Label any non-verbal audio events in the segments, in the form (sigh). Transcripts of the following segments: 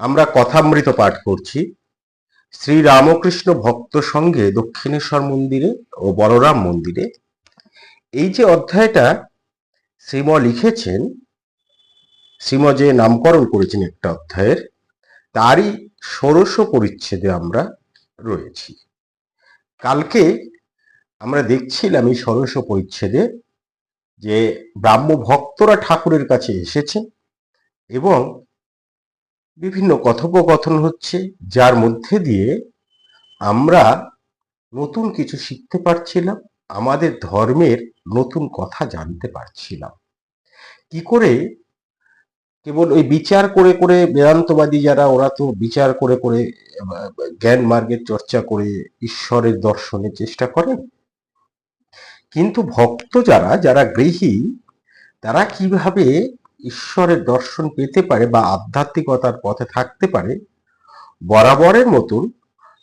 আমরা কথামৃত পাঠ করছি শ্রী রামকৃষ্ণ ভক্ত সঙ্গে দক্ষিণেশ্বর মন্দিরে ও বলরাম মন্দিরে। এই যে অধ্যায়টা শ্রীম লিখেছেন, শ্রীম যে নামকরণ করেছেন একটা অধ্যায়ের, তারই ষোড়শ পরিচ্ছেদে আমরা রয়েছি। কালকে আমরা দেখছিলাম এই ষোড়শ পরিচ্ছেদে যে ব্রাহ্ম ভক্তরা ঠাকুরের কাছে এসেছেন এবং বিভিন্ন কথোপকথন হচ্ছে, যার মধ্যে দিয়ে আমরা নতুন কিছু শিখতে পারছিলাম, আমাদের ধর্মের নতুন কথা জানতে পারছিলাম। কি করে? কেবল ওই বিচার করে করে বেদান্তবাদী যারা, ওরা তো বিচার করে করে, জ্ঞান মার্গের চর্চা করে ঈশ্বরের দর্শনের চেষ্টা করেন কিন্তু ভক্ত যারা যারা গৃহী, তারা কীভাবে ঈশ্বরের দর্শন পেতে পারে বা আধ্যাত্মিকতার পথে থাকতে পারে, বরাবরের মতন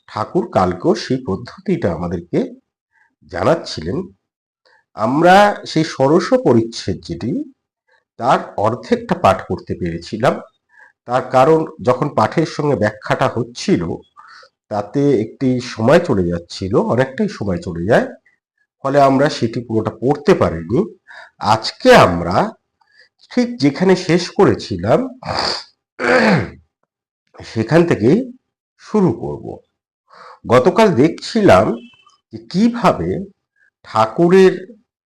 ঠাকুর কালকেও সেই পদ্ধতিটা আমাদেরকে জানাচ্ছিলেন। আমরা সেই ষোড়শ পরিচ্ছেদ যেটি, তার অর্ধেকটা পাঠ করতে পেরেছিলাম। তার কারণ যখন পাঠের সঙ্গে ব্যাখ্যাটা হচ্ছিল, তাতে একটি সময় চলে যাচ্ছিল, অনেকটাই সময় চলে যায়। ফলে আমরা সেটি পুরোটা পড়তে পারিনি। আজকে আমরা ঠিক যেখানে শেষ করেছিলাম, সেখান থেকে শুরু করব। গতকাল দেখছিলাম যে কীভাবে ঠাকুরের,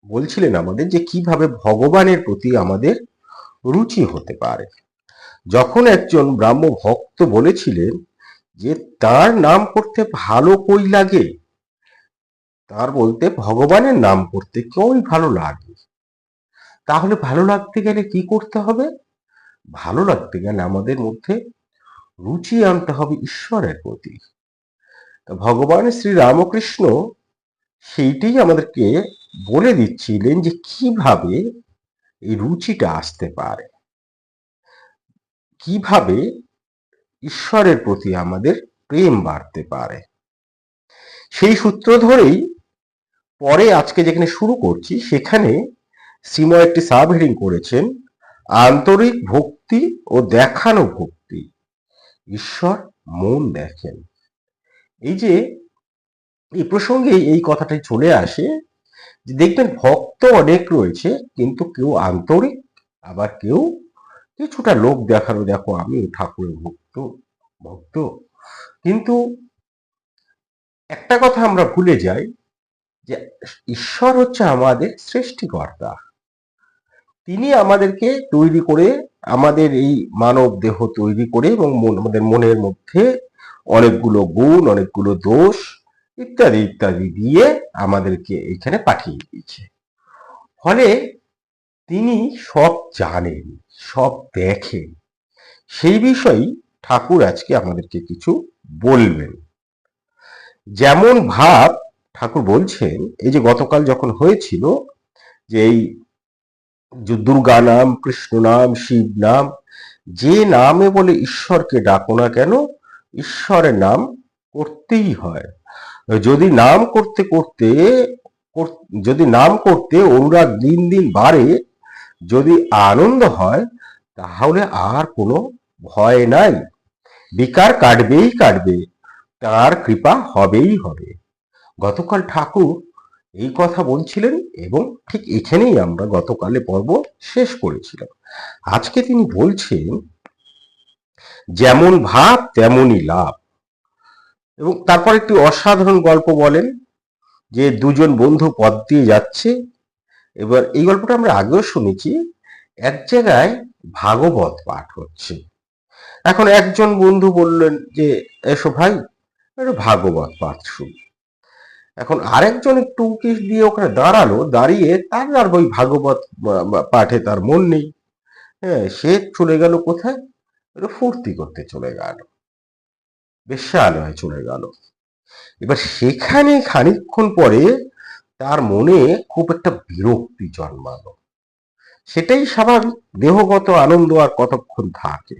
বলছিলেন আমাদের যে কীভাবে ভগবানের প্রতি আমাদের রুচি হতে পারে। যখন একজন ব্রাহ্ম ভক্ত বলেছিলেন যে তার নাম করতে ভালো কই লাগে, তার বলতে ভগবানের নাম করতে কেউই ভালো লাগে। তাহলে ভালো লাগতে গেলে কি করতে হবে? ভালো লাগতে গেলে আমাদের মধ্যে রুচি আনতে হবে ঈশ্বরের প্রতি। ভগবান শ্রী রামকৃষ্ণ সেইটাই আমাদেরকে বলে দিচ্ছিলেন যে কীভাবে এই রুচিটা আসতে পারে। কীভাবে ঈশ্বরের প্রতি আমাদের প্রেম বাড়তে পারে। সেই সূত্র ধরেই পরে আজকে যেখানে শুরু করছি সেখানে শ্রীম একটি সাব হেডিং করেছেন, আন্তরিক ভক্তি ও দেখানো ভক্তি। ঈশ্বর মন দেখেন। এই যে, এই প্রসঙ্গে এই কথাটাই চলে আসে যে, দেখবেন ভক্ত অনেক রয়েছে, কিন্তু কেউ আন্তরিক, আবার কেউ কিছুটা লোক দেখানো, দেখো আমি ঠাকুরের ভক্ত ভক্ত। কিন্তু একটা কথা আমরা ভুলে যাই যে, ঈশ্বর হচ্ছে আমাদের সৃষ্টিকর্তা। তিনি আমাদেরকে তৈরি করে আমাদের এই মানব দেহ তৈরি করে এবং আমাদের মনের মধ্যে অনেকগুলো গুণ, অনেকগুলো দোষ ইত্যাদি ইত্যাদি দিয়ে আমাদেরকে এখানে পাঠিয়ে দিয়েছে। ফলে তিনি সব জানেন, সব দেখেন। সেই বিষয়েই ঠাকুর আজকে আমাদেরকে কিছু বলবেন। যেমন ভাব, ঠাকুর বলছেন, এই যে গতকাল যখন হয়েছিল যে এই দুর্গা নাম কৃষ্ণ নাম শিব নাম যে নামে বলে ঈশ্বরকে ডাকো না কেন, ঈশ্বরের নাম করতেই হয়। যদি নাম করতে করতে যদি নাম করতে অনুরাগ দিন দিন বাড়ে, যদি আনন্দ হয়, তাহলে আর কোনো ভয় নাই। বিকার কাটবেই কাটবে, তার কৃপা হবেই হবে। গতকাল ঠাকুর এই কথা বলছিলেন এবং ঠিক এখানেই আমরা গতকালে পর্ব শেষ করেছিলাম। আজকে তিনি বলছেন, যেমন ভাব তেমনই লাভ। এবং তারপর একটি অসাধারণ গল্প বলেন, যে দুজন বন্ধু পথ দিয়ে যাচ্ছে। এবার এই গল্পটা আমরা আগেও শুনেছি, এক জায়গায় ভাগবত পাঠ হচ্ছে। এখন একজন বন্ধু বললেন যে, এসো ভাই ভাগবত পাঠ শুনি। এখন আরেকজন একটু উকিশ দিয়ে ওখানে দাঁড়াল, দাঁড়িয়ে তার আর ওই ভাগবত পাঠে তার মন নেই। হ্যাঁ সে চলে গেল কোথায়? ফুর্তি করতে চলে গেল। বেশ্যালয়ে চলে গেল। এবার সেখানে খানিকক্ষণ পরে তার মনে খুব একটা বিরক্তি জন্মালো। সেটাই স্বাভাবিক, দেহগত আনন্দ আর কতক্ষণ থাকে।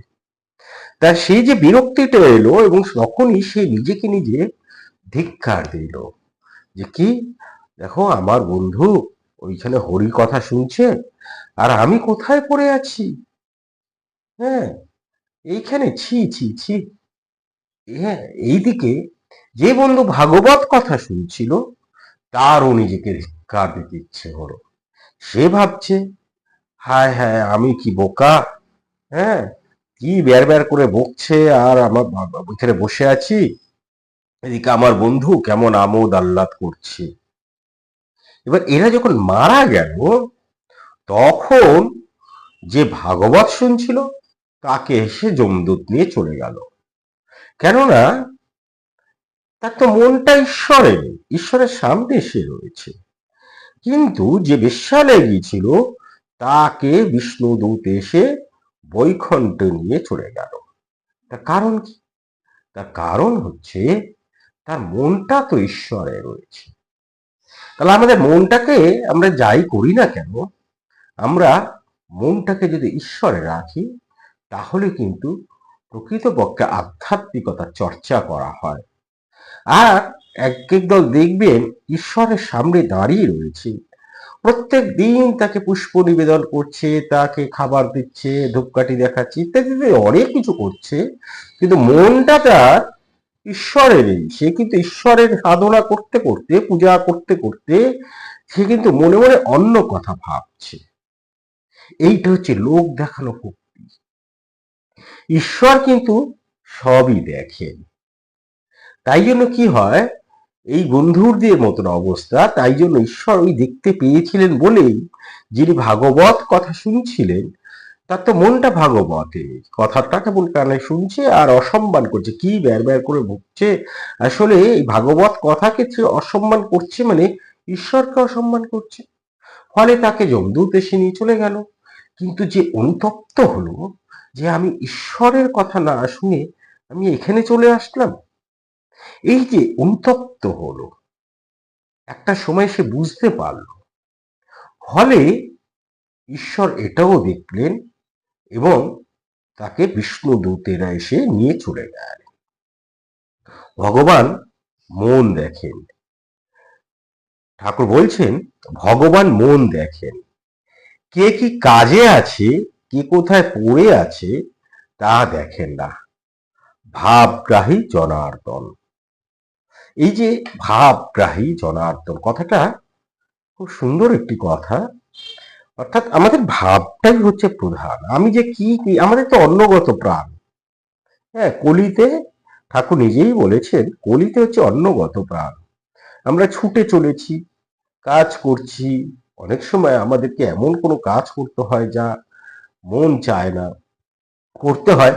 তা সেই যে বিরক্তিটা এলো এবং তখনই সে নিজেকে নিজে ধিক্ষার দিল। যে কি? দেখো, আমার বন্ধু ওইখানে হরি কথা শুনছে, আর আমি কোথায় পড়ে আছি? হ্যাঁ এইখানে, ছি ছি ছি। হ্যাঁ এইদিকে যে বন্ধু ভাগবত কথা শুনছিল, তারও নিজেকে ধিক্কার দিতে ইচ্ছে হলো। সে ভাবছে, হায় হায়, আমি কি বোকা? হ্যাঁ কি ব্যার ব্যার করে বকছে, আর আমার এখানে বসে আছি? এদিকে আমার বন্ধু কেমন আমোদ আহ্লাদ করছে। এবার এরা যখন মারা গেল, তখন যে ভাগবত শুনছিল, তাকে এসে যমদূত নিয়ে চলে গেল। কেননা, তার তো মনটা ঈশ্বরের ঈশ্বরের সামনে সে রয়েছে। কিন্তু যে বিশ্বালে গিয়েছিল, তাকে বিষ্ণুদূত এসে বৈকুণ্ঠ নিয়ে চলে গেল। তার কারণ কি? তার কারণ হচ্ছে তার মনটা তো ঈশ্বরে রয়েছে। তাহলে আমাদের মনটাকে আমরা যাই করি না কেন, আমরা মনটাকে যদি ঈশ্বরে রাখি, তাহলে কিন্তু প্রকৃতপক্ষে আধ্যাত্মিকতার চর্চা করা হয়। আর এক এক দল দেখবেন ঈশ্বরের সামনে দাঁড়িয়ে রয়েছে। প্রত্যেক দিন তাকে পুষ্প নিবেদন করছে, তাকে খাবার দিচ্ছে, ধূপকাঠি দেখাচ্ছে ইত্যাদি অনেক কিছু করছে, কিন্তু মনটা তার ঈশ্বরেরই। সে কিন্তু ঈশ্বরের সাধনা করতে করতে, পূজা করতে করতে, সে কিন্তু মনে মনে অন্য কথা ভাবছে। এইটা হচ্ছে লোক দেখানো ভক্তি ঈশ্বর কিন্তু সবই দেখেন। তাই জন্য কি হয়? এই বন্ধুরদের মতন অবস্থা, তাই জন্য ঈশ্বর ওই দেখতে পেয়েছিলেন বলেই যিনি ভাগবত কথা শুনছিলেন তার তো মনটা ভাগবতে কথাটা কেবল কানে শুনছে আর অসম্মান করছে। কি ব্যার ব্যার করে ভুগছে আসলে এই ভাগবত কথাকে সে অসম্মান করছে মানে ঈশ্বরকে অসম্মান করছে। ফলে তাকে যমদূত এসে নিয়ে চলে গেল। কিন্তু যে অনুতপ্ত হলো, যে আমি ঈশ্বরের কথা না শুনে আমি এখানে চলে আসলাম, এই যে অনুতপ্ত হলো, একটা সময় সে বুঝতে পারল। ফলে ঈশ্বর এটাও দেখলেন এবং তাকে বিষ্ণু দূতেরা এসে নিয়ে চলে গেল ভগবান মন দেখেন। ঠাকুর বলছেন, ভগবান মন দেখেন। কে কি কাজে আছে, কে কোথায় পড়ে আছে, তা দেখেন না। ভাবগ্রাহী জনার্দন। এই যে ভাবগ্রাহী জনার্দন, কথাটা খুব সুন্দর একটি কথা। অর্থাৎ আমাদের ভাবটাই হচ্ছে প্রধান। আমি যে কি কি, আমাদের তো অন্নগত প্রাণ। হ্যাঁ কলিতে ঠাকুর নিজেই বলেছেন, কলিতে হচ্ছে অন্নগত প্রাণ। আমরা ছুটে চলেছি, কাজ করছি, অনেক সময় আমাদেরকে এমন কোনো কাজ করতে হয় যা মন চায় না। করতে হয়,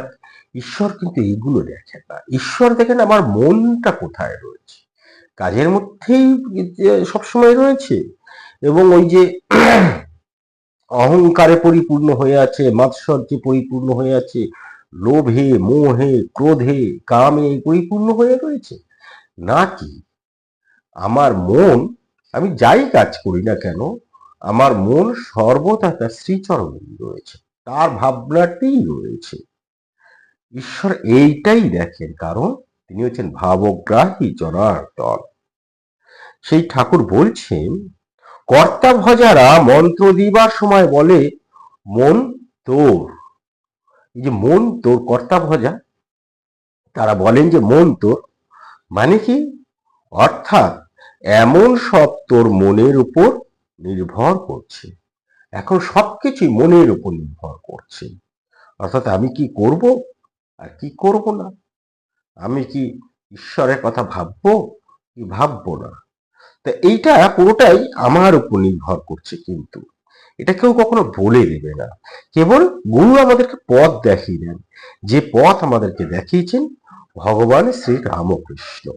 ঈশ্বর কিন্তু এইগুলো দেখেন না। ঈশ্বর দেখেন আমার মনটা কোথায় রয়েছে। কাজের মধ্যেই সবসময় রয়েছে। এবং ওই যে অহংকারে পরিপূর্ণ হয়ে আছে মাৎসর্যে পরিপূর্ণ হয়ে আছে, লোভে, মোহে, ক্রোধে, কামে পরিপূর্ণ হয়ে রয়েছে। নাকি আমার মন, আমি যাই কাজ করি না কেন, আমার মন সর্বদা তার শ্রীচরণে রয়েছে, তার ভাবনাতেই রয়েছে। ঈশ্বর এইটাই দেখেন, কারণ তিনি হচ্ছেন ভাবগ্রাহী জনার্দন। সেই ঠাকুর বলছেন কর্তা ভজারা মন্ত্র দিবার সময় বলে, মন তোর। এই যে মন তোর, কর্তা ভজা, তারা বলেন যে মন তোর মানে কি? অর্থাৎ এমন সব তোর মনের উপর নির্ভর করছে। এখন সব সবকিছুই মনের উপর নির্ভর করছে। অর্থাৎ আমি কি করব আর কি করব না? আমি কি ঈশ্বরের কথা ভাববো? কি ভাববো না? তা এইটা পুরোটাই আমার উপর নির্ভর করছে কিন্তু। এটা কেউ কখনো বলে দেবে না। কেবল গুরু আমাদেরকে পথ দেখিয়ে দেন যে পথ আমাদেরকে দেখিয়েছেন ভগবান শ্রী রামকৃষ্ণ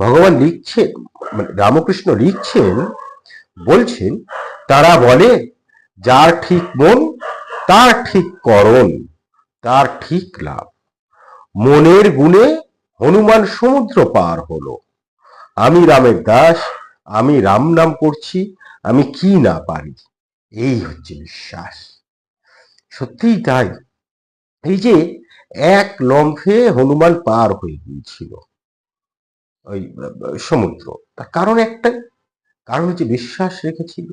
ভগবান লিখছেন মানে রামকৃষ্ণ লিখছেন, বলছেন, তারা বলে, যার ঠিক মন, তার ঠিক করণ, তার ঠিক লাভ। মনের গুণে হনুমান সমুদ্র পার হলো। আমি রামের দাস আমি রাম নাম করছি, আমি কি না পারি? এই হচ্ছে বিশ্বাস সত্যিই তাই। এই যে এক লম্ফে হনুমান পার হয়ে গিয়েছিল, ওই, সমুদ্র। তার কারণ একটাই, কারণ হচ্ছে বিশ্বাস রেখেছিল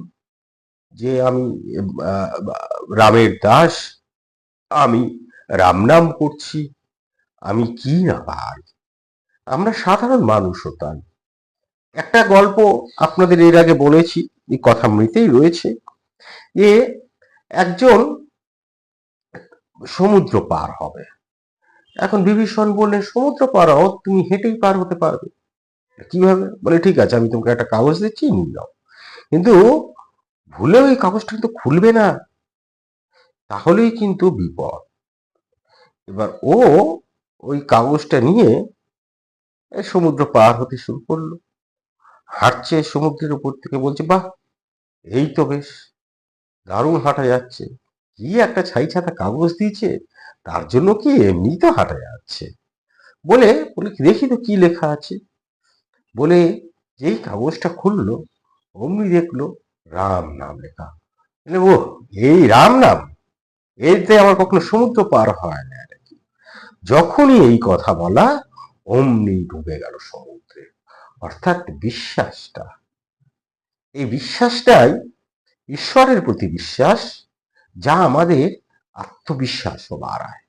যে আমি রামের দাস, আমি রাম নাম করছি, আমি কি না পাই আমরা সাধারণ মানুষও তাই। একটা গল্প আপনাদের এর আগে বলেছি, এই কথা মৃতেই রয়েছে। যে একজন সমুদ্র পার হবে। এখন বিভীষণ বললেন, সমুদ্র পার হও, তুমি হেঁটেই পার হতে পারবে। কীভাবে? বলে, ঠিক আছে, আমি তোমাকে একটা কাগজ দিচ্ছি, নিয়ে নাও। কিন্তু ভুলেও এই কাগজটা কিন্তু খুলবে না। তাহলেই কিন্তু বিপদ। এবার ও ওই কাগজটা নিয়ে সমুদ্র পার হতে শুরু করল। হাঁটছে সমুদ্রের উপর থেকে বলছে, বাহ, এই তো বেশ, দারুণ হাঁটা যাচ্ছে। কি একটা ছাই ছাতা কাগজ দিয়েছে, তার জন্য কি এমনি তো হাঁটা যাচ্ছে? বলে বলে, দেখি তো কি লেখা আছে। বলে, যেই কাগজটা খুললো, অমনি দেখল রাম নাম লেখা। ও, এই রাম নাম? এতে আমার কখনো সমুদ্র পার হয় না যখনই এই কথা বলা, অমনি ডুবে গেল সমুদ্রে। অর্থাৎ বিশ্বাসটা। এই বিশ্বাসটাই ঈশ্বরের প্রতি বিশ্বাস, যা আমাদের আত্মবিশ্বাসও বাড়ায়।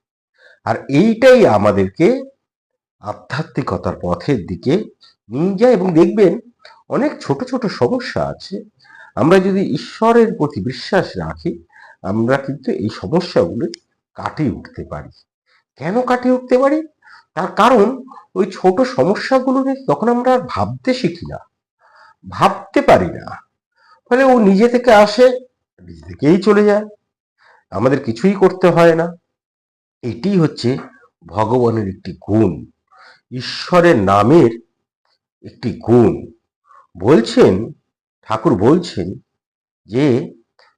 আর এইটাই আমাদেরকে আধ্যাত্মিকতার পথের দিকে নিয়ে যায় এবং দেখবেন অনেক ছোট ছোট সমস্যা আছে। আমরা যদি ঈশ্বরের প্রতি বিশ্বাস রাখি, আমরা কিন্তু এই সমস্যাগুলো কাটিয়ে উঠতে পারি। কেন কাটিয়ে উঠতে পারি? তার কারণ ওই ছোট সমস্যাগুলোকে তখন আমরা ভাবতে শিখি না, ভাবতে পারি না। ফলে ও নিজে থেকে আসে, নিজে থেকেই চলে যায়। আমাদের কিছুই করতে হয় না। এটি হচ্ছে ভগবানের একটি গুণ, ঈশ্বরের নামের একটি গুণ। বলছেন, ঠাকুর বলছেন যে,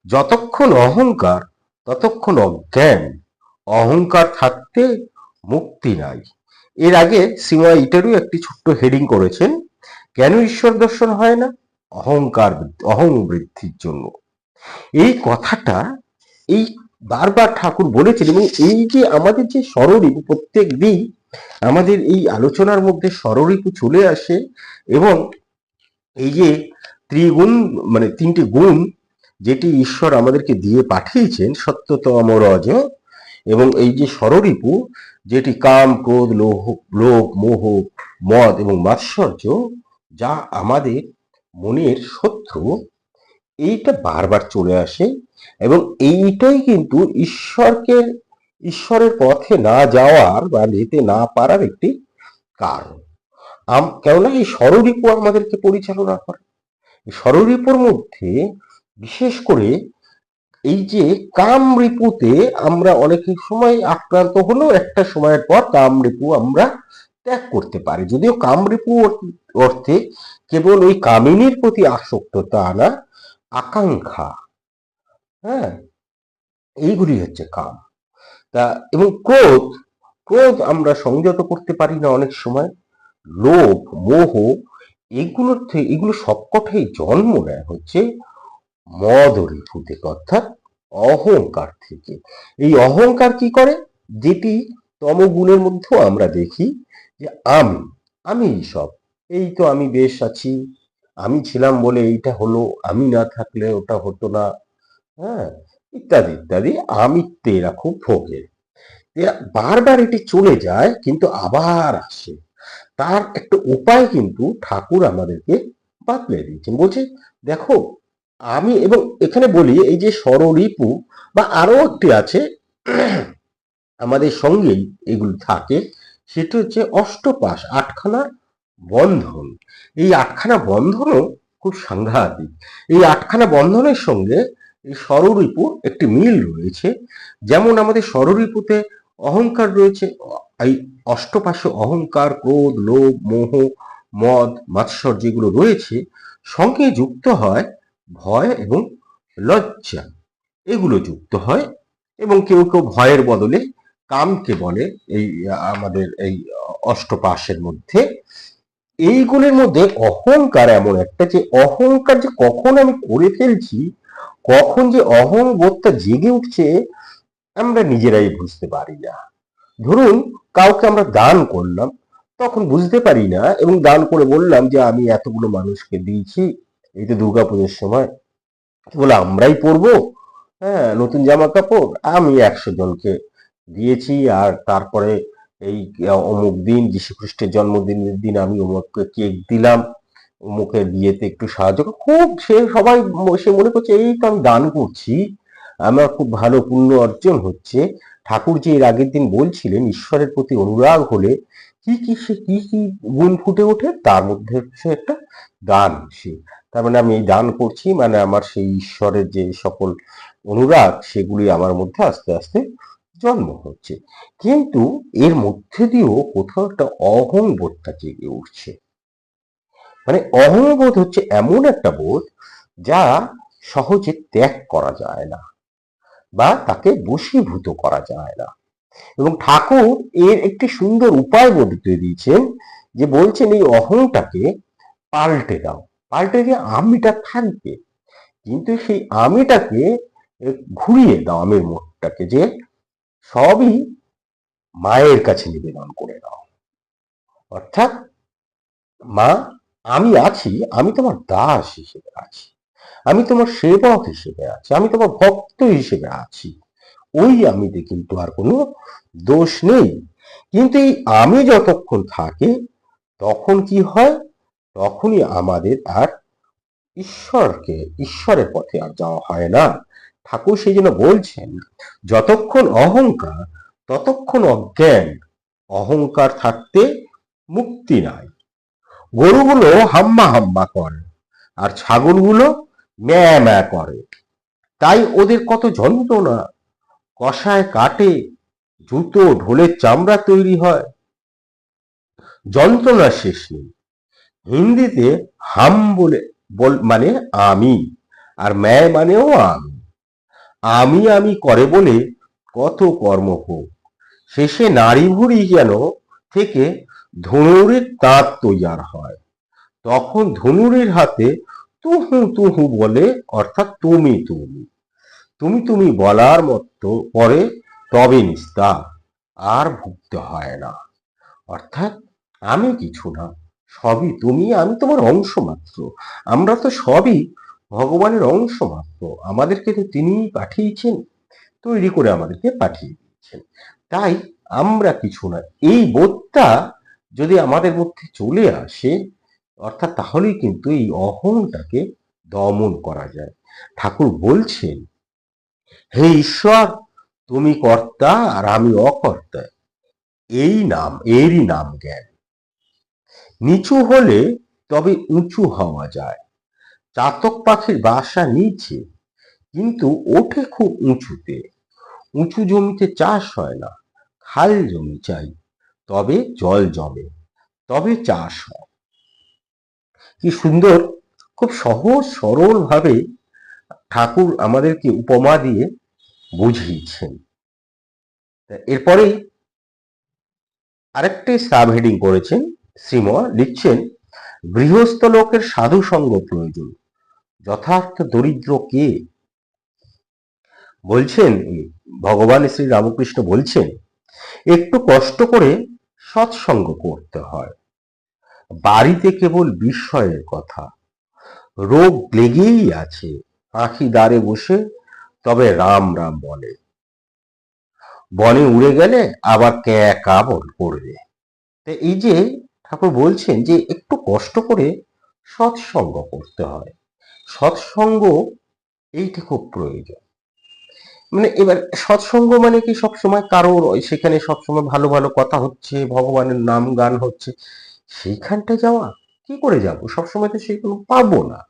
যতক্ষণ অহংকার, ততক্ষণ অজ্ঞান, অহংকার থাকতে মুক্তি নাই। এর আগে সীমা এটারও একটি ছোট্ট হেডিং করেছেন, কেন ঈশ্বর দর্শন হয় না? অহংকার, অহং বৃদ্ধির জন্য। এই কথাটা এই বারবার ঠাকুর বলেছেন এবং এই যে আমাদের যে স্বরূপ প্রত্যেক দিন আমাদের এই আলোচনার মধ্যে স্বরূপ চলে আসে এবং এই যে ত্রিগুণ মানে তিনটি গুণ যেটি ঈশ্বর আমাদেরকে দিয়ে পাঠিয়েছেন, সত্যতম রজ এবং এই যে স্বররিপু, যেটি কাম, ক্রোধ, লোহ, লোভ, মোহ, মদ এবং মাৎসর্য যা আমাদের মনের শত্রু, এইটা বারবার চলে আসে এবং এইটাই কিন্তু ঈশ্বরকে, ঈশ্বরের পথে না যাওয়ার বা যেতে না পারার একটি কারণ। কেননা এই স্বরূপও আমাদেরকে পরিচালনা করে। স্বরূপর মধ্যে বিশেষ করে এই যে কাম রিপুতে আমরা অনেক সময় আক্রান্ত হলেও একটা সময়ের পর কাম রিপু আমরা ত্যাগ করতে পারি। যদিও কাম রিপু অর্থে কেবল ওই কামিনীর প্রতি আসক্ত, তা না, আকাঙ্ক্ষা। হ্যাঁ এইগুলি হচ্ছে কাম। তা এবং ক্রোধ ক্রোধ আমরা সংযত করতে পারি না অনেক সময়। লোভ, মোহ, এগুলোর থেকে এগুলো সবকটাই জন্ম নেয় হচ্ছে মদ থেকে অর্থাৎ অহংকার থেকে। এই অহংকার কি করে? যেটি তমগুণের মধ্যেও আমরা দেখি যে আমি আমি সব। এই তো আমি বেশ আছি, আমি ছিলাম বলে এইটা হলো, আমি না থাকলে ওটা হতো না। হ্যাঁ ইত্যাদি ইত্যাদি আমিত্বে এরা খুব ভোগে। বারবার এটি চলে যায়, কিন্তু আবার আসে। তার একটা উপায় কিন্তু ঠাকুর আমাদেরকে বাতলে দিয়েছেন। বলছে, দেখো আমি এবং এখানে বলি, এই যে স্বররিপু বা আরও একটি আছে, আমাদের সঙ্গেই এগুলো থাকে, সেটি হচ্ছে অষ্টপাশ, আটখানা বন্ধন। এই আটখানা বন্ধনও খুব সাংঘাতিক। এই আটখানা বন্ধনের সঙ্গে এই স্বররিপুর একটি মিল রয়েছে। যেমন আমাদের স্বররিপুতে অহংকার রয়েছে, এই অষ্টপাশে অহংকার, ক্রোধ, লোভ, মোহ, মদ মাৎসর যেগুলো রয়েছে। সঙ্গে যুক্ত হয় ভয় এবং লজ্জা। এগুলো যুক্ত হয় এবং কেউ কেউ ভয়ের বদলে কামকে বলে এই, আমাদের এই অষ্টপাশের মধ্যে। এইগুলির মধ্যে অহংকার এমন একটা যে, অহংকার যে কখন আমি করে ফেলছি, কখন যে অহং বোধটা জেগে উঠছে, আমরা নিজেরাই বুঝতে পারি না। ধরুন, কাউকে আমরা দান করলাম, তখন বুঝতে পারি না এবং দান করে বললাম যে, আমি এতগুলো মানুষকে দিয়েছি এই তো দুর্গা পুজোর সময় বলে, আমরাই পরবো? হ্যাঁ নতুন জামা কাপড় আমি একশো জনকে দিয়েছি আর তারপরে এই অমুক দিন, যীশুখ্রিস্টের জন্মদিনের দিন আমি অমুককে কেক দিলাম। অমুকের বিয়েতে একটু সাহায্য খুব সে সবাই সে মনে করছে, এই তো আমি দান করছি। আমার খুব ভালো পুণ্য অর্জন হচ্ছে। ঠাকুর যে এর আগের দিন বলছিলেন, ঈশ্বরের প্রতি অনুরাগ হলে কি কি সে, কি কি গুণ ফুটে ওঠে, তার মধ্যে হচ্ছে একটা দান সে। তার মানে আমি দান করছি মানে আমার সেই ঈশ্বরের যে সকল অনুরাগ, সেগুলি আমার মধ্যে আস্তে আস্তে জন্ম হচ্ছে। কিন্তু এর মধ্যে দিয়েও কোথাও একটা অহং বোধটা জেগে উঠছে। মানে অহংবোধ হচ্ছে এমন একটা বোধ যা সহজে ত্যাগ করা যায় না বা তাকে বশীভূত করা যায় না। এবং ঠাকুর এর একটি সুন্দর উপায় বলতে দিয়েছেন যে বলছেন এই অহংটাকে পাল্টে দাও। পাল্টে দিয়ে আমিটা থাকবে। কিন্তু সেই আমিটাকে ঘুরিয়ে দাও, আমির মুখটাকে যে সবই মায়ের কাছে নিবেদন করে দাও। অর্থাৎ মা, আমি আছি, আমি তোমার দাস হিসেবে আছি, আমি তোমার সেবক হিসেবে আছি, আমি তোমার ভক্ত হিসেবে আছি। ওই আমিতে কিন্তু আর কোনো দোষ নেই। কিন্তু এই আমি যতক্ষণ থাকে, তখন কি হয়? তখনই আমাদের আর ঈশ্বরকে, ঈশ্বরের পথে আর যাওয়া হয় না। ঠাকুর সেই জন্য বলছেন, যতক্ষণ অহংকার, ততক্ষণ অজ্ঞান, অহংকার থাকতে মুক্তি নাই। গরুগুলো হাম্মা হাম্মা করে, আর ছাগলগুলো ম্যা ম্যা করে। তাই ওদের কত যন্ত্রণা। কষায় কাটে, জুতো, ঢোলের চামড়া তৈরি হয়। যন্ত্রণা শেষ নেই। হিন্দিতে হাম বলে, বল মানে আমি, আর ম্যায় মানেও আমি। আমি আমি করে বলে কত কর্ম হোক, শেষে নারী ভুড়ি যেন থেকে ধনুরের তাঁত তৈয়ার হয়। তখন ধনুরের হাতে তুহু তুহু বলে, অর্থাৎ তুমি তুমি। তুমি তুমি বলার মতো পরে তবে নিস্তার, আর ভুগতে হয় না। অর্থাৎ আমি কিছু না সবই তুমি, আমি তোমার অংশ মাত্র আমরা তো সবই ভগবানের অংশ মাত্র আমাদেরকে তো তিনিই পাঠিয়েছেন, তৈরি করে আমাদেরকে পাঠিয়ে দিয়েছেন। তাই আমরা কিছু না। এই বোধটা যদি আমাদের মধ্যে চলে আসে, অর্থাৎ তাহলেই কিন্তু এই অহংটাকে দমন করা যায়। ঠাকুর বলছেন, হে ঈশ্বর, তুমি কর্তা আর আমি অকর্তা। এই নাম, এরই নাম জ্ঞান। নিচু হলে তবে উঁচু হওয়া যায়। চাতক পাখির বাসা নিচে, কিন্তু ওঠে খুব উঁচুতে। উঁচু জমিতে চাষ হয় না, খাল জমি চাই, তবে জল জমে, তবে চাষ হয়। কি সুন্দর, খুব সহজ সরল ভাবে ঠাকুর আমাদেরকে উপমা দিয়ে বুঝিয়েছেন। এরপরেই আরেকটি সাব হেডিং করেছেন শ্রীম লিখছেন, গৃহস্থ লোকের সাধু সঙ্গ প্রয়োজন। যথার্থ দরিদ্র কে? বলছেন, ভগবান শ্রী রামকৃষ্ণ বলছেন, একটু কষ্ট করে সৎসঙ্গ করতে হয়। বাড়িতে কেবল বিস্ময়ের কথা। রোগ লেগেই আছে আঁখি দ্বারে বসে তবে রাম রাম বলে। বনে উড়ে গেলে আবার ক্যা বল করবে। এই যে ঠাকুর বলছেন যে একটু কষ্ট করে সৎসঙ্গ করতে হয়। সৎসঙ্গ এইটা খুব প্রয়োজন। মানে এবার সৎসঙ্গ মানে কি সবসময় কারোর সেখানে সবসময় ভালো ভালো কথা হচ্ছে, ভগবানের নাম গান হচ্ছে, সেইখানটা যাওয়া কি করে যাব? সবসময় তো সেগুলো পাবো না।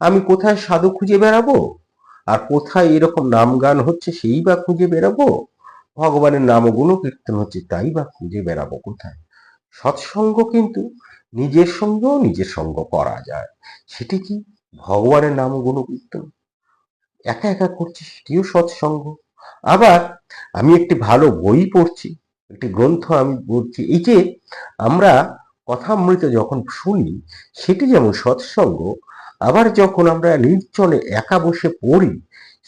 আমি কোথায় সাধু খুঁজে বেড়াবো? আর কোথায় এরকম নাম গান হচ্ছে সেই বা খুঁজে বেড়াবো? ভগবানের নাম ও গুণকীর্তন হচ্ছে তাই বা খুঁজে বেড়াবো কোথায়? সৎসঙ্গ কিন্তু নিজের সঙ্গেও নিজের সঙ্গ করা যায়। সেটি কি ভগবানের নাম গুণকীর্তন একা একা করছি সেটিও সৎসঙ্গ। আবার আমি একটি ভালো বই পড়ছি, একটি গ্রন্থ আমি পড়ছি এই যে আমরা কথামৃত যখন শুনি, সেটি যেমন সৎসঙ্গ, আবার যখন আমরা নির্জনে একা বসে পড়ি,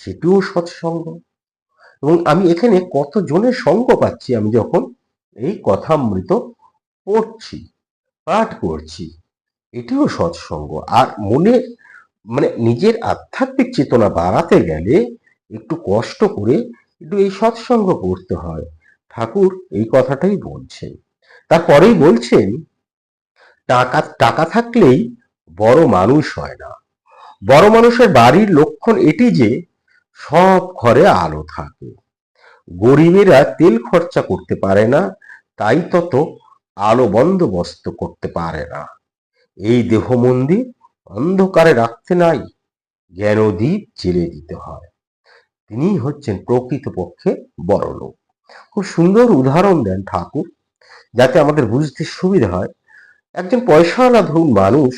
সেটিও সৎসঙ্গ। এবং আমি এখানে কত জনের সঙ্গ পাচ্ছি আমি যখন এই কথামৃত পড়ছি পাঠ করছি, এটিও সৎসঙ্গ। আর মনে মানে নিজের আধ্যাত্মিক চেতনা বাড়াতে গেলে একটু কষ্ট করে একটু এই সৎসঙ্গ করতে হয়। ঠাকুর এই কথাটাই বলছেন। তারপরেই বলছেন, টাকা টাকা থাকলেই বড় মানুষ হয় না। বড় মানুষের বাড়ির লক্ষণ এটি যে, সব ঘরে আলো থাকে। গরিবেরা তেল খরচা করতে পারে না, তাই তত আলো বন্দোবস্ত করতে পারে না। এই দেহ মন্দির অন্ধকারে রাখতে নাই, জ্ঞানদীপ জেলে দিতে হয়। তিনি হচ্ছেন প্রকৃতপক্ষে বড় লোক। খুব সুন্দর উদাহরণ দেন ঠাকুর, যাতে আমাদের বুঝতে সুবিধা হয়। একজন পয়সাওয়ালা ধরুন মানুষ,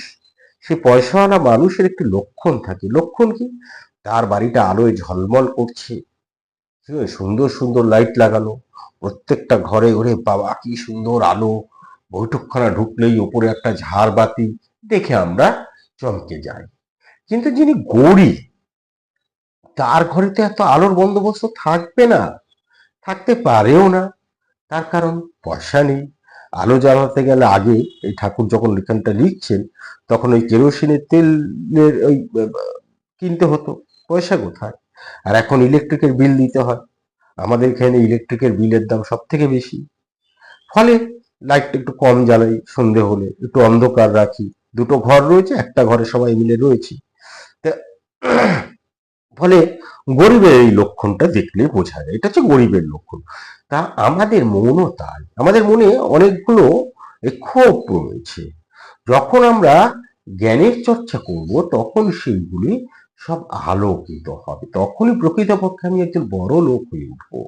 সে পয়সাওয়ালা মানুষের একটি লক্ষণ থাকে। লক্ষণ কি? তার বাড়িটা আলোয় ঝলমল করছে। সুন্দর সুন্দর লাইট লাগানো প্রত্যেকটা ঘরে ঘরে, বাবা, কি সুন্দর আলো, বৈঠকখানা ঢুকলেই ওপরে একটা ঝাড়বাতি দেখে আমরা চমকে যাই। কিন্তু যিনি গরিব তার ঘরে তো এত আলোর বন্দোবস্ত থাকবে না, থাকতে পারেও না। তার কারণ পয়সা নেই। আলো জ্বালাতে গেলে আগে এই ঠাকুর যখন লিখানটা লিখছেন, তখন ওই কেরোসিনের তেলের ওই কিনতে হতো। পয়সা কোথায়? আর এখন ইলেকট্রিকের বিল দিতে হয়। আমাদের এখানে ইলেকট্রিকের বিলের দাম সব থেকে বেশি। ফলে লাইটটা একটু কম জ্বালাই সন্ধে হলে, একটু অন্ধকার রাখি। দুটো ঘর রয়েছে, একটা ঘরে সবাই মিলে রয়েছি। (clears throat) ফলে গরিবের এই লক্ষণটা দেখলে বোঝা যায়। এটা হচ্ছে গরিবের লক্ষণ। তা আমাদের মনও তাই। আমাদের মনে অনেকগুলো ক্ষোভ রয়েছে। যখন আমরা জ্ঞানের চর্চা করব, তখন সেইগুলি সব আলোকিত হবে। তখনই প্রকৃতপক্ষে আমি একজন বড় লোক হয়ে উঠবো।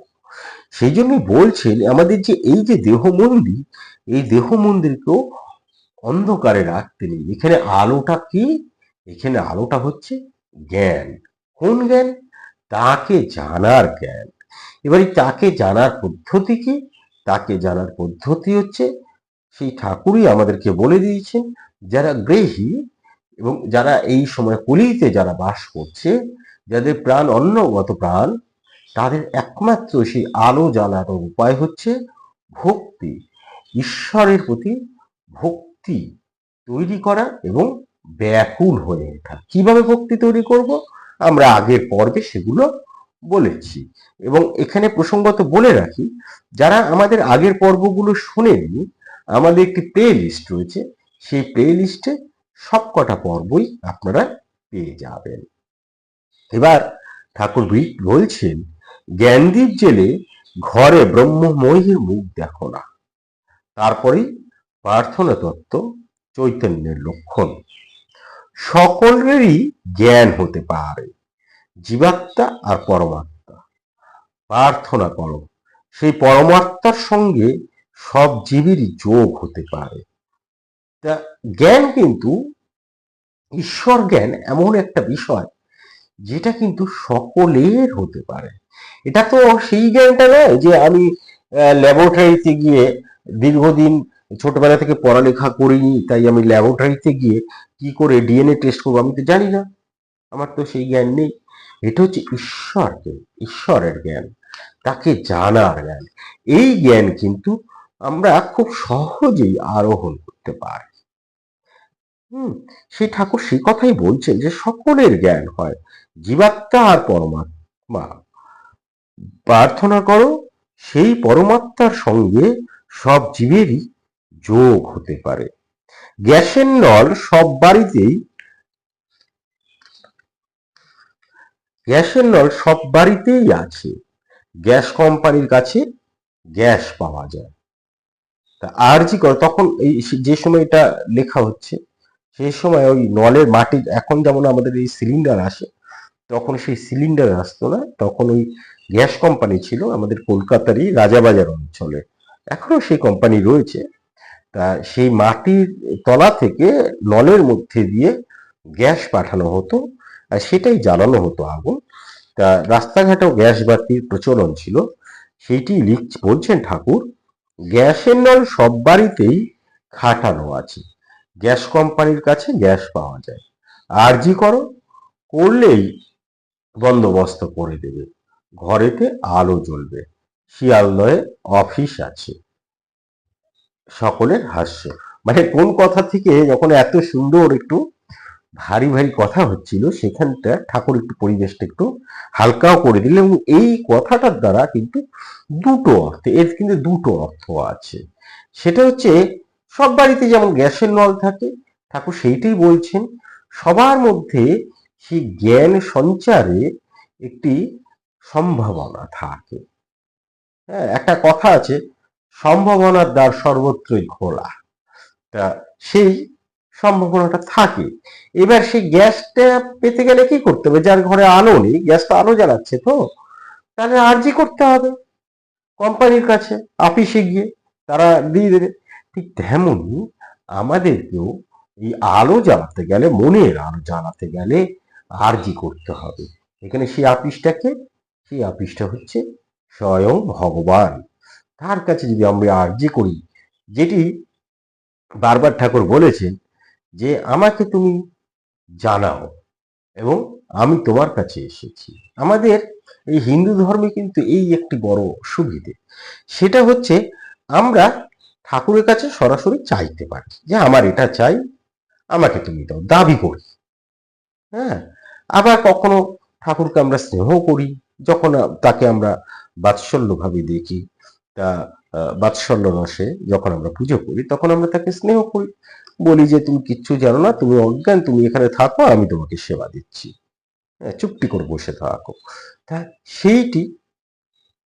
সেই জন্যই বলছেন, আমাদের যে এই যে দেহ মন্দির, এই দেহ মন্দিরকেও অন্ধকারে রাখতে নেই। এখানে আলোটা কি? এখানে আলোটা হচ্ছে জ্ঞান। কোন জ্ঞান? তাকে জানার জ্ঞান। এবারে তাকে জানার পদ্ধতি কি? তাকে জানার পদ্ধতি হচ্ছে, সেই ঠাকুরই আমাদেরকে বলে দিয়েছেন, যারা গৃহী এবং যারা এই সময় কলিতে যারা বাস করছে, যাদের প্রাণ অন্নগত প্রাণ, তাদের একমাত্র সেই আলো জ্বালানোর উপায় হচ্ছে ভক্তি, ঈশ্বরের প্রতি ভক্তি তৈরি করা এবং ব্যাকুল হয়ে ওঠা। কীভাবে ভক্তি তৈরি করব? আমরা আগের পর্বে সেগুলো বলেছি। এবং এখানে প্রসঙ্গত বলে রাখি, যারা আমাদের আগের পর্বগুলো শোনেননি, আমাদের একটি প্লে লিস্ট রয়েছে। সেই প্লে লিস্টে সবকটা পর্বই আপনারা পেয়ে যাবেন। এবার ঠাকুর বলছেন, জ্ঞানদীপ জেলে ঘরে ব্রহ্মময়ীর মুখ দেখো না। তারপরেই প্রার্থনা তত্ত্ব, চৈতন্যের লক্ষণ। সকলেরই জ্ঞান হতে পারে, জীবাত্মা আর পরমাত্মা। প্রার্থনা করো, সেই পরমাত্মার সঙ্গে সব জীবেরই যোগ হতে পারে। তা জ্ঞান কিন্তু ঈশ্বর জ্ঞান এমন একটা বিষয় যেটা কিন্তু সকলের হতে পারে। এটা তো সেই জ্ঞানটা নয় যে আমি ল্যাবরেটরিতে গিয়ে দীর্ঘদিন ছোটবেলা থেকে পড়ালেখা করিনি, তাই আমি ল্যাবরেটরিতে গিয়ে কি করে ডিএনএ টেস্ট করব আমি তো জানি না। আমার তো সেই জ্ঞান নেই। এটা হচ্ছে ঈশ্বরকে, ঈশ্বরের জ্ঞান, তাকে জানার জ্ঞান। এই জ্ঞান কিন্তু আমরা খুব সহজেই আরোহণ করতে পারি। হুম, সেই ঠাকুর সেই কথাই বলছেন যে সকলের জ্ঞান হয়, জীবাত্মা আর পরমাত্মা। প্রার্থনা করো, সেই পরমাত্মার সঙ্গে সব জীবেরই যোগ হতে পারে। গ্যাসের নল সব বাড়িতেই, গ্যাসের নল সব বাড়িতেই আছে। গ্যাস কোম্পানির কাছে গ্যাস পাওয়া যায়। তা আর জি কর, তখন এই যে সময় এটা লেখা হচ্ছে সেই সময় ওই নলের মাটির এখন যেমন আমাদের এই সিলিন্ডার আসে, তখন সেই সিলিন্ডার আসতো না, তখন ওই গ্যাস কোম্পানি ছিল আমাদের কলকাতারই রাজাবাজার অঞ্চলে। এখনও সেই কোম্পানি রয়েছে। তা সেই মাটির তলা থেকে নলের মধ্যে দিয়ে গ্যাস পাঠানো হতো, আর সেটাই জ্বালানো হতো আগুন। তা রাস্তাঘাটেও গ্যাস বাতির প্রচলন ছিল। সেইটি লিখ, বলছেন ঠাকুর, গ্যাসের নল সব বাড়িতেই খাটানো আছে। গ্যাস কোম্পানির কাছে গ্যাস পাওয়া যায়। আরজি করো, করলেই বন্দোবস্ত করে দেবে। ঘরেতে আলো জ্বলবে। শিয়ালদয়ে অফিস আছে। সকলের হাস্য। মানে কোন কথা থেকে যখন এত সুন্দর একটু ভারী ভারী কথা হচ্ছিল, সেখানটা ঠাকুর একটু পরিবেশটা একটু হালকাও করে দিল এবং এই কথাটার দ্বারা কিন্তু দুটো অর্থ, এর কিন্তু দুটো অর্থ আছে। সেটা হচ্ছে সব বাড়িতে যেমন গ্যাসের নল থাকে, ঠাকুর সেইটাই বলছেন, সবার মধ্যে সেই জ্ঞান সঞ্চারে একটি সম্ভাবনা থাকে। হ্যাঁ একটা কথা আছে, সম্ভাবনার দ্বার সর্বত্রই খোলা। তা সেই সম্ভাবনাটা থাকে। এবার সেই গ্যাসটা পেতে গেলে কি করতে হবে? যার ঘরে আলো নেই, গ্যাস তো আলো জ্বালাচ্ছে তো, তাহলে আর্জি করতে হবে। কোম্পানির কাছে আপিসে গিয়ে তারা দিয়ে দেবে। ঠিক তেমনই আমাদেরকেও এই আলো জ্বালাতে গেলে, মনের আলো জ্বালাতে গেলে আর্জি করতে হবে। এখানে সেই আপিসটাকে, সেই আপিসটা হচ্ছে স্বয়ং ভগবান। তার কাছে যদি আমরা আরজি করি, যেটি বারবার ঠাকুর বলেছেন যে, আমাকে তুমি জানাও এবং আমি তোমার কাছে এসেছি। আমাদের এই হিন্দু ধর্মে কিন্তু এই একটি বড় সুবিধে সেটা হচ্ছে আমরা ঠাকুরের কাছে সরাসরি চাইতে পারি যে আমার এটা চাই আমাকে তুমি দাও দাবি করি। হ্যাঁ? আবার কখনো ঠাকুরকে আমরা স্নেহ করি যখন তাকে আমরা বাৎসল্যভাবে দেখি তা বাৎসল্য রসে যখন আমরা পুজো করি তখন আমরা তাকে স্নেহ করি। বলি যে তুমি কিচ্ছু জানো না তুমি অজ্ঞান তুমি এখানে থাকো আমি তোমাকে সেবা দিচ্ছি। হ্যাঁ, চুপটি করে বসে থাকো। তা সেইটি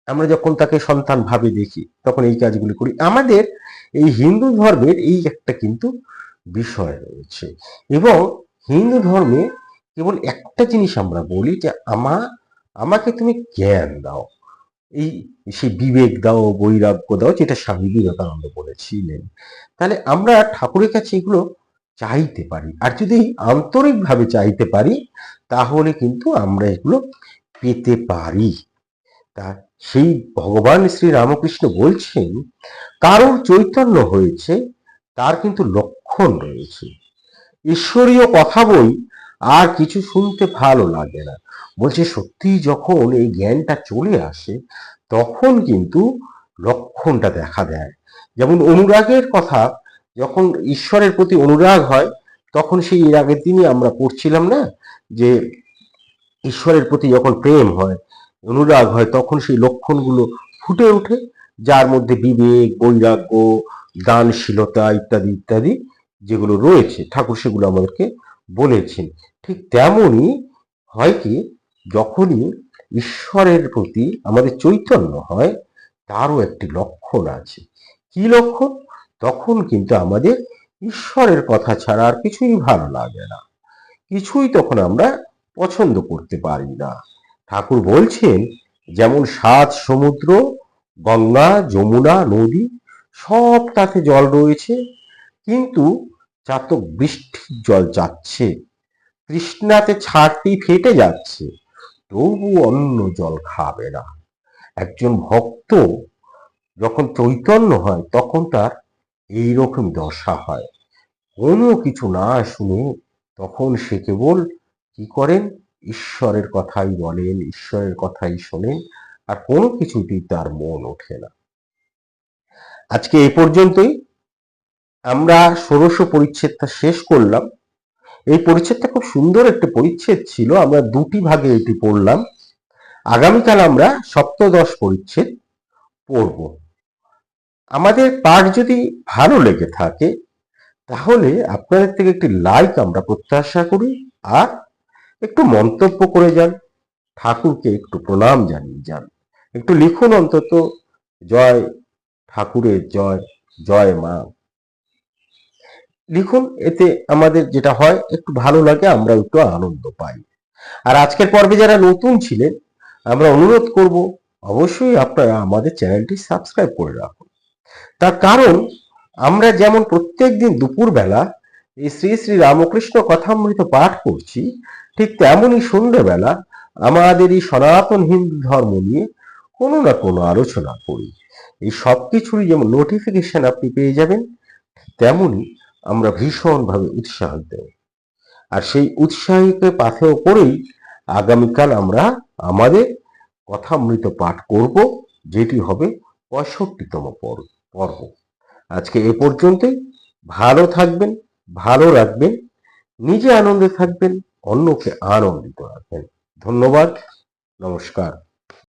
আমরা যখন তাকে সন্তান ভাবে দেখি তখন এই কাজগুলি করি। আমাদের এই হিন্দু ধর্মের এই একটা কিন্তু বিষয় রয়েছে। এবং হিন্দু ধর্মে কেবল একটা জিনিস আমরা বলি যে আমা, আমাকে তুমি জ্ঞান দাও। এই সেই বিবেক দাও, বৈরাগ্য দাও, যেটা স্বামী বিবেকানন্দ বলেছিলেন। তাহলে আমরা ঠাকুরের কাছে এগুলো চাইতে পারি। আর যদি আন্তরিকভাবে চাইতে পারি, তাহলে কিন্তু আমরা এগুলো পেতে পারি। তা সেই ভগবান শ্রী রামকৃষ্ণ বলছেন, কারোর চৈতন্য হয়েছে, তার কিন্তু লক্ষণ রয়েছে। ঈশ্বরীয় কথা বই আর কিছু শুনতে ভালো লাগে না। বলছে, সত্যি যখন এই জ্ঞানটা চলে আসে, তখন কিন্তু লক্ষণটা দেখা দেয়। যেমন অনুরাগের কথা, যখন ঈশ্বরের প্রতি অনুরাগ হয়, তখন সেই এর আগের দিনই আমরা পড়ছিলাম না, যে ঈশ্বরের প্রতি যখন প্রেম হয় অনুরাগ হয় তখন সেই লক্ষণগুলো ফুটে ওঠে, যার মধ্যে বিবেক, বৈরাগ্য, দানশীলতা ইত্যাদি ইত্যাদি যেগুলো রয়েছে, ঠাকুর সেগুলো আমাদেরকে বলেছেন। ঠিক তেমনই হয় কি, যখনই ঈশ্বরের প্রতি আমাদের চৈতন্য হয়, তারও একটি লক্ষণ আছে। কি লক্ষণ? তখন কিন্তু আমাদের ঈশ্বরের কথা ছাড়া আর কিছুই ভালো লাগে না। কিছুই তখন আমরা পছন্দ করতে পারি না। ঠাকুর বলছেন, যেমন সাত সমুদ্র, গঙ্গা, যমুনা, নদী, সব তাতে জল রয়েছে, কিন্তু চাতক বৃষ্টির জল যাচ্ছে, তৃষ্ণাতে ছাড়তেই ফেটে যাচ্ছে, তবু অন্য জল খাবে না। একজন ভক্ত যখন চৈতন্য হয়, তখন তার এইরকম দশা হয়। কোনো কিছু না শুনে তখন সে কেবল কি করেন? ঈশ্বরের কথাই বলেন, ঈশ্বরের কথাই শোনেন, আর কোনো কিছুতেই তার মন ওঠে না। আজকে এই পর্যন্তই। আমরা ষোড়শ পরিচ্ছেদটা শেষ করলাম। এই পরিচ্ছেদটা খুব সুন্দর একটা পরিচ্ছেদ ছিল, আমরা দুটি ভাগে এটি পড়লাম। আগামীকাল আমরা সপ্তদশ পরিচ্ছেদ পড়ব। আমাদের পাঠ যদি ভালো লেগে থাকে, তাহলে আপনাদের থেকে একটি লাইক আমরা প্রত্যাশা করি, আর একটু মন্তব্য করে যান, ঠাকুরকে একটু প্রণাম জানিয়ে যান। একটু লিখুন অন্তত, জয় ঠাকুরের জয় জয় মা। লিখুন, এতে আমাদের যেটা হয়, একটু ভালো লাগে, আমরা একটু আনন্দ পাই। আর আজকের পর্বে যারা নতুন ছিলেন, আমরা অনুরোধ করব, অবশ্যই আপনারা আমাদের চ্যানেলটি সাবস্ক্রাইব করে রাখুন। তার কারণ, আমরা যেমন প্রত্যেক দিন দুপুরবেলা এই শ্রী শ্রী রামকৃষ্ণ কথামৃত পাঠ করছি ঠিক তেমনই সন্ধ্যেবেলা আমাদের এই সনাতন হিন্দু ধর্ম নিয়ে কোনো না কোনো আলোচনা করি। এই সব কিছুরই যেমন নোটিফিকেশন আপনি পেয়ে যাবেন, তেমনই আমরা ভীষণভাবে উৎসাহ দেব আর সেই উৎসাহীকে পাথেও করেই আগামীকাল আমরা আমাদের কথামৃত পাঠ করব, যেটি হবে পঁয়ষট্টিতম পর্ব পর্ব। আজকে এ পর্যন্তই। ভালো থাকবেন, ভালো রাখবেন, নিজে আনন্দে থাকবেন। অন্যকে আনন্দিত রাখেন। ধন্যবাদ নমস্কার।